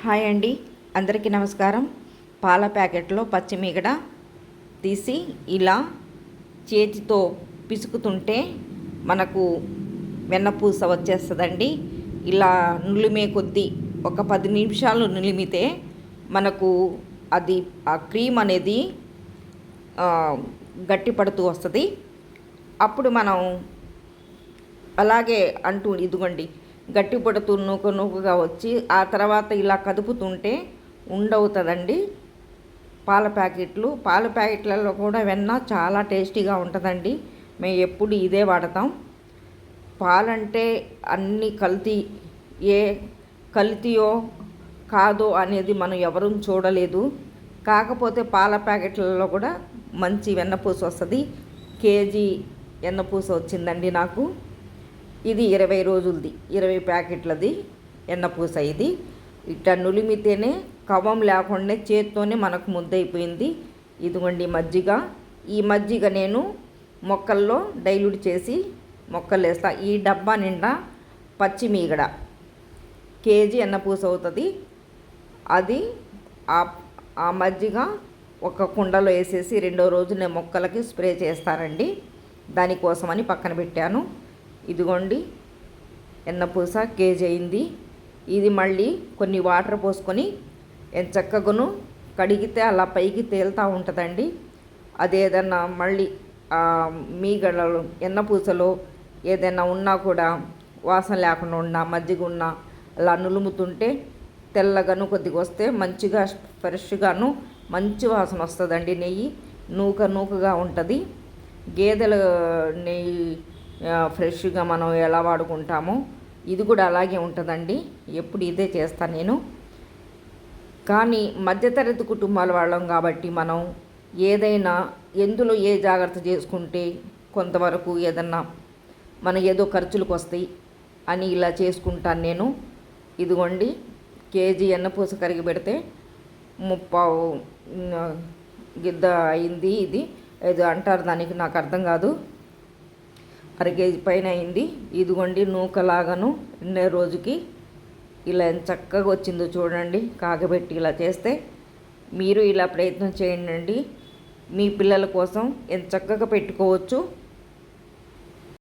Hi అండి. అందరికీ నమస్కారం. పాల ప్యాకెట్లో పచ్చిమిగడ తీసి ఇలా చేతితో పిసుకుతుంటే మనకు వెన్నపూస వచ్చేస్తుందండి. ఇలా నులిమే కొద్దీ ఒక పది నిమిషాలు నులిమితే మనకు అది ఆ క్రీమ్ అనేది గట్టిపడుతూ వస్తుంది. అప్పుడు మనం అలాగే అంటూ ఇదిగోండి గట్టి నూక నూకగా వచ్చి ఆ తర్వాత ఇలా కదుపుతుంటే ఉండవుతుందండి. పాల ప్యాకెట్లు పాల ప్యాకెట్లలో కూడా వెన్న చాలా టేస్టీగా ఉంటుందండి. మేము ఎప్పుడు ఇదే వాడతాం. పాలంటే అన్ని కల్తీ ఏ కల్తీయో కాదో అనేది మనం ఎవరూ చూడలేదు. కాకపోతే పాల ప్యాకెట్లలో కూడా మంచి వెన్నపూస వస్తుంది కేజీ వెన్నపూస వచ్చిందండి నాకు. ఇది ఇరవై రోజులది ఇరవై ప్యాకెట్లది ఎన్నపూస ఇది. ఇట్లా నులిమితేనే కవం లేకుండా చేత్తోనే మనకు ముద్దయిపోయింది. ఇదిగోండి మజ్జిగ. ఈ మజ్జిగ నేను మొక్కల్లో డైల్యూట్ చేసి మొక్కలు వేస్తా ఈ డబ్బా నిండా పచ్చిమీగడ. కేజీ ఎన్నపూస అవుతుంది. అది ఆ ఆ మజ్జిగ ఒక కుండలో వేసేసి రెండో రోజు నేను మొక్కలకి స్ప్రే చేస్తానండి. దానికోసమని పక్కన పెట్టాను. ఇదిగోండి ఎన్నపూస కేజీ అయింది. ఇది మళ్ళీ కొన్ని వాటర్ పోసుకొని చక్కగాను కడిగితే అలా పైకి తేలుతూ ఉంటుందండి. అదేదన్నా మళ్ళీ ఆ, మీగడలు ఎన్నపూసలో ఏదైనా ఉన్నా కూడా వాసన లేకుండా ఉన్నా మజ్జిగ ఉన్నా అలా నులుముతుంటే తెల్లగాను కొద్దిగా వస్తే మంచిగా ఫ్రెష్గాను మంచి వాసన వస్తుందండి నెయ్యి. నూక నూకగా ఉంటుంది. గేదెల నెయ్యి ఫ్రెష్గా మనం ఎలా వాడుకుంటామో ఇది కూడా అలాగే ఉంటుందండి. ఎప్పుడు ఇదే చేస్తాను నేను. కానీ మధ్యతరగతి కుటుంబాల వాళ్ళం కాబట్టి మనం ఏదైనా ఎందులో ఏ జాగ్రత్త చేసుకుంటే కొంతవరకు ఏదన్నా మన ఏదో ఖర్చులకు వస్తాయి అని ఇలా చేసుకుంటాను నేను. ఇదిగోండి కేజీ ఎన్నపూస కరిగి పెడితే ముప్పావు గిద్ద అయింది ఇది. ఏదో అంటారు దానికి నాకు అర్థం కాదు. అర కేజీ పైన అయింది. ఇదిగోండి నూకలాగాను ఎన్నే రోజుకి ఇలా ఎంత చక్కగా వచ్చిందో చూడండి. కాగబెట్టి ఇలా చేస్తే మీరు ఇలా ప్రయత్నం చేయండి మీ పిల్లల కోసం ఎంత చక్కగా పెట్టుకోవచ్చు.